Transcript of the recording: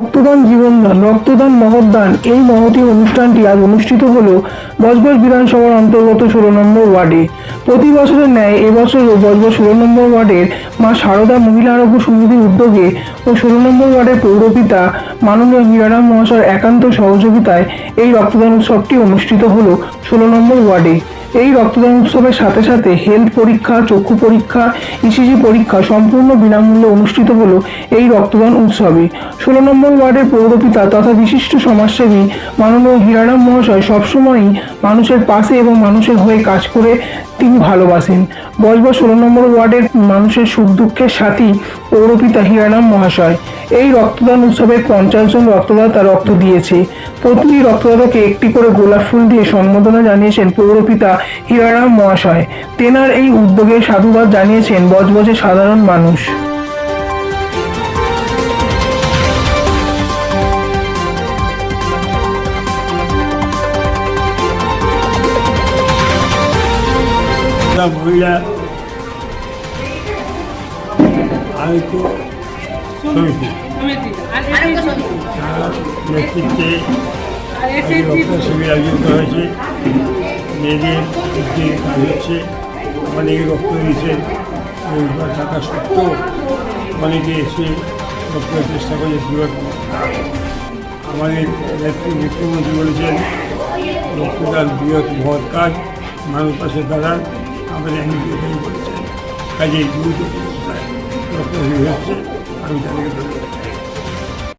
রক্তদান জীবনদান রক্তদান মহদান এই মহতী অনুষ্ঠানটি আজ অনুষ্ঠিত হল বজবজ বিধানসভার অন্তর্গত ষোলো নম্বর ওয়ার্ডে। প্রতি বছরের ন্যায় এবছরও বজবজ ষোলো নম্বর ওয়ার্ডের মা সারদা মহিলা আরোগ্য সমিতির উদ্যোগে ও ষোলো নম্বর ওয়ার্ডের পৌরপিতা মাননীয় হীরারাম মহাশয়ের একান্ত সহযোগিতায় এই রক্তদান উৎসবটি অনুষ্ঠিত হল ষোলো নম্বর ওয়ার্ডে। এই রক্তদান উৎসবের সাথে সাথে হেলথ পরীক্ষা, চক্ষু পরীক্ষা ইসিজি পরীক্ষা সম্পূর্ণ বিনামূল্যে অনুষ্ঠিত হল এই রক্তদান উৎসবে। ষোলো নম্বর ওয়ার্ডের পৌরপিতা তথা বিশিষ্ট সমাজসেবী মাননীয় হীরারাম মহাশয় সবসময়ই মানুষের পাশে এবং মানুষের হয়ে কাজ করে তিনি ভালোবাসেন। বজবজ ষোলো নম্বর ওয়ার্ডের মানুষের সুখ দুঃখের সাথী পৌরপিতা হিরানাম মহাশয়। এই রক্তদান উৎসবে পঞ্চাশ জন রক্তদাতা রক্ত দিয়েছে। প্রতিটি রক্তদাতাকে একটি করে গোলাপ ফুল দিয়ে সম্বোধনা জানিয়েছেন পৌরপিতা হীরারাম মহাশয়। তেনার এই উদ্যোগে সাধুবাদ জানিয়েছেন বজবজে সাধারণ মানুষ। মহিলা আয়ত সমিতি তার নেতৃত্বে রক্ত শিবির আয়োজিত হয়েছে। মেয়েদের উদ্যোগে কাজ হচ্ছে। অনেকে রক্ত দিয়েছে। থাকা সত্ত্বেও অনেকে এসে রক্ত চেষ্টা করেছে জীবন আমাদের নেত্রী মুখ্যমন্ত্রী বলেছেন, রক্তদান বৃহৎ মহৎ কাজ। মানুষ পাশে দাঁড়ান। আমাদের এমপি এটাই বলেছেন কাজে গুরুত্বপূর্ণ আমি তাদেরকে ধন্যবাদ